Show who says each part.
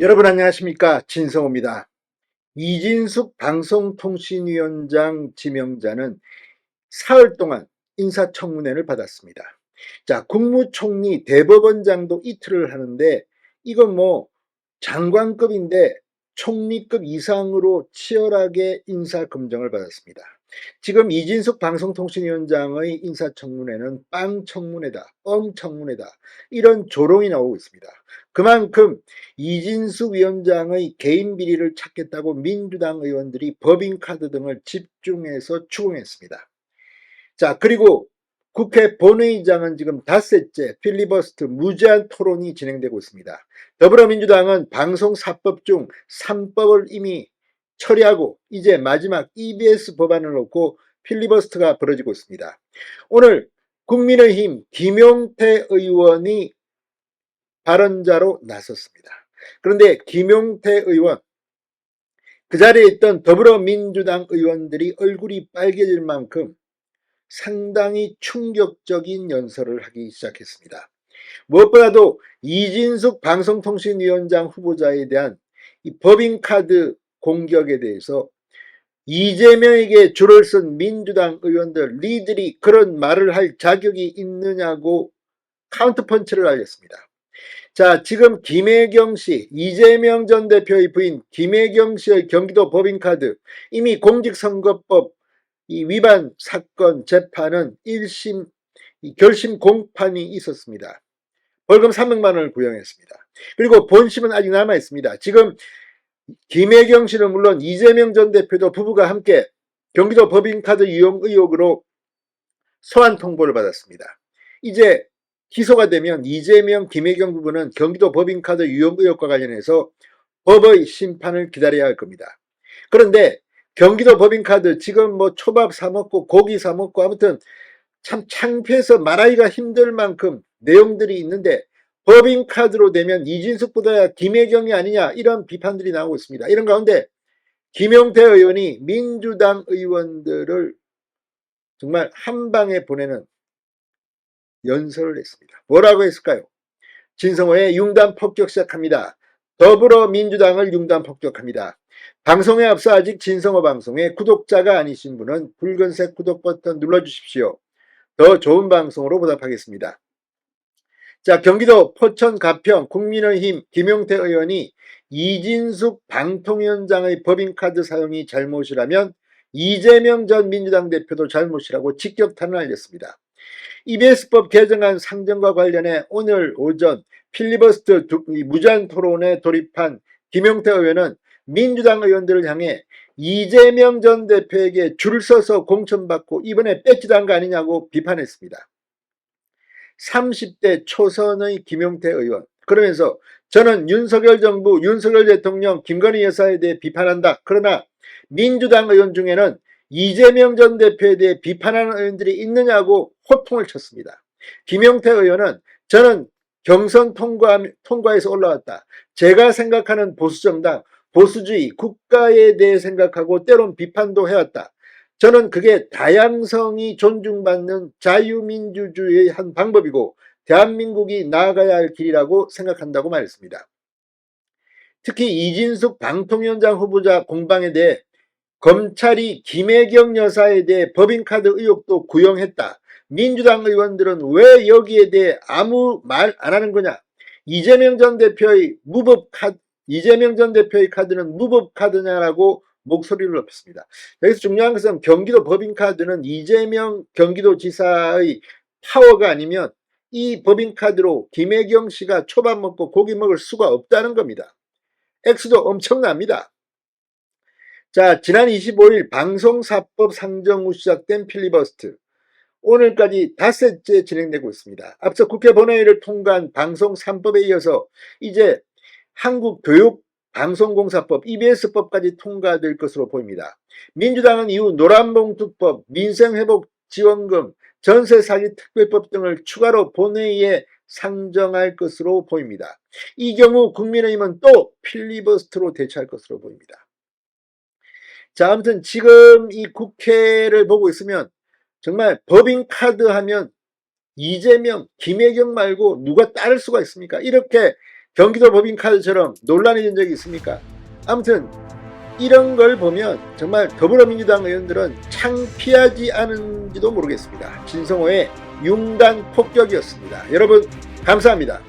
Speaker 1: 여러분 안녕하십니까 진성호입니다. 이진숙 방송통신위원장 지명자는 사흘 동안 인사청문회를 받았습니다. 자 국무총리 대법원장도 이틀을 하는데 이건 뭐 장관급인데 총리급 이상으로 치열하게 인사검증을 받았습니다. 지금 이진숙 방송통신위원장의 인사청문회는 빵청문회다, 뻥청문회다 이런 조롱이 나오고 있습니다. 그만큼 이진숙 위원장의 개인 비리를 찾겠다고 민주당 의원들이 법인카드 등을 집중해서 추궁했습니다. 자 그리고 국회 본회의장은 지금 닷새째 필리버스트 무제한 토론이 진행되고 있습니다. 더불어민주당은 방송사법 중 3법을 이미 처리하고 이제 마지막 EBS 법안을 놓고 필리버스트가 벌어지고 있습니다. 오늘 국민의힘 김용태 의원이 발언자로 나섰습니다. 그런데 김용태 의원 그 자리에 있던 더불어민주당 의원들이 얼굴이 빨개질 만큼 상당히 충격적인 연설을 하기 시작했습니다. 무엇보다도 이진숙 방송통신위원장 후보자에 대한 이 법인카드 공격에 대해서 이재명에게 줄을 쓴 민주당 의원들 리들이 그런 말을 할 자격이 있느냐고 카운트펀치를 알렸습니다. 자, 지금 김혜경 씨, 이재명 전 대표의 부인 김혜경 씨의 경기도 법인카드 이미 공직선거법 이 위반 사건 재판은 1심 결심 공판이 있었습니다. 벌금 300만 원을 구형했습니다. 그리고 본심은 아직 남아 있습니다. 지금 김혜경 씨는 물론 이재명 전 대표도 부부가 함께 경기도 법인카드 이용 의혹으로 소환 통보를 받았습니다. 이제 기소가 되면 이재명, 김혜경 부부는 경기도 법인카드 유용 의혹과 관련해서 법의 심판을 기다려야 할 겁니다. 그런데 경기도 법인카드 지금 뭐 초밥 사 먹고 고기 사 먹고 아무튼 참 창피해서 말하기가 힘들 만큼 내용들이 있는데 법인카드로 되면 이진숙보다 김혜경이 아니냐 이런 비판들이 나오고 있습니다. 이런 가운데 김용태 의원이 민주당 의원들을 정말 한 방에 보내는 연설을 했습니다. 뭐라고 했을까요? 진성호의 융단 폭격 시작합니다. 더불어민주당을 융단 폭격합니다. 방송에 앞서 아직 진성호 방송의 구독자가 아니신 분은 붉은색 구독 버튼 눌러주십시오. 더 좋은 방송으로 보답하겠습니다. 자, 경기도 포천 가평 국민의힘 김용태 의원이 이진숙 방통위원장의 법인카드 사용이 잘못이라면 이재명 전 민주당 대표도 잘못이라고 직격탄을 알렸습니다. EBS법 개정안 상정과 관련해 오늘 오전 필리버스터 무제한 토론에 돌입한 김용태 의원은 민주당 의원들을 향해 이재명 전 대표에게 줄 서서 공천받고 이번에 뺏지도 한 거 아니냐고 비판했습니다. 30대 초선의 김용태 의원 그러면서 저는 윤석열 정부 윤석열 대통령 김건희 여사에 대해 비판한다. 그러나 민주당 의원 중에는 이재명 전 대표에 대해 비판하는 의원들이 있느냐고 호통을 쳤습니다. 김용태 의원은 저는 경선 통과, 통과해서 올라왔다. 제가 생각하는 보수정당, 보수주의, 국가에 대해 생각하고 때론 비판도 해왔다. 저는 그게 다양성이 존중받는 자유민주주의의 한 방법이고 대한민국이 나아가야 할 길이라고 생각한다고 말했습니다. 특히 이진숙 방통위원장 후보자 공방에 대해 검찰이 김혜경 여사에 대해 법인카드 의혹도 구형했다. 민주당 의원들은 왜 여기에 대해 아무 말 안 하는 거냐? 이재명 전 대표의 무법 카드, 이재명 전 대표의 카드는 무법 카드냐라고 목소리를 높였습니다. 여기서 중요한 것은 경기도 법인카드는 이재명 경기도지사의 파워가 아니면 이 법인카드로 김혜경 씨가 초밥 먹고 고기 먹을 수가 없다는 겁니다. 액수도 엄청납니다. 자, 지난 25일 방송사법 상정 후 시작된 필리버스트. 오늘까지 닷새째 진행되고 있습니다. 앞서 국회 본회의를 통과한 방송 3법에 이어서 이제 한국교육방송공사법 EBS법까지 통과될 것으로 보입니다. 민주당은 이후 노란봉투법, 민생회복지원금, 전세사기특별법 등을 추가로 본회의에 상정할 것으로 보입니다. 이 경우 국민의힘은 또 필리버스트로 대처할 것으로 보입니다. 자, 아무튼 지금 이 국회를 보고 있으면 정말 법인카드 하면 이재명, 김혜경 말고 누가 따를 수가 있습니까? 이렇게 경기도 법인카드처럼 논란이 된 적이 있습니까? 아무튼 이런 걸 보면 정말 더불어민주당 의원들은 창피하지 않은지도 모르겠습니다. 진성호의 융단 폭격이었습니다. 여러분 감사합니다.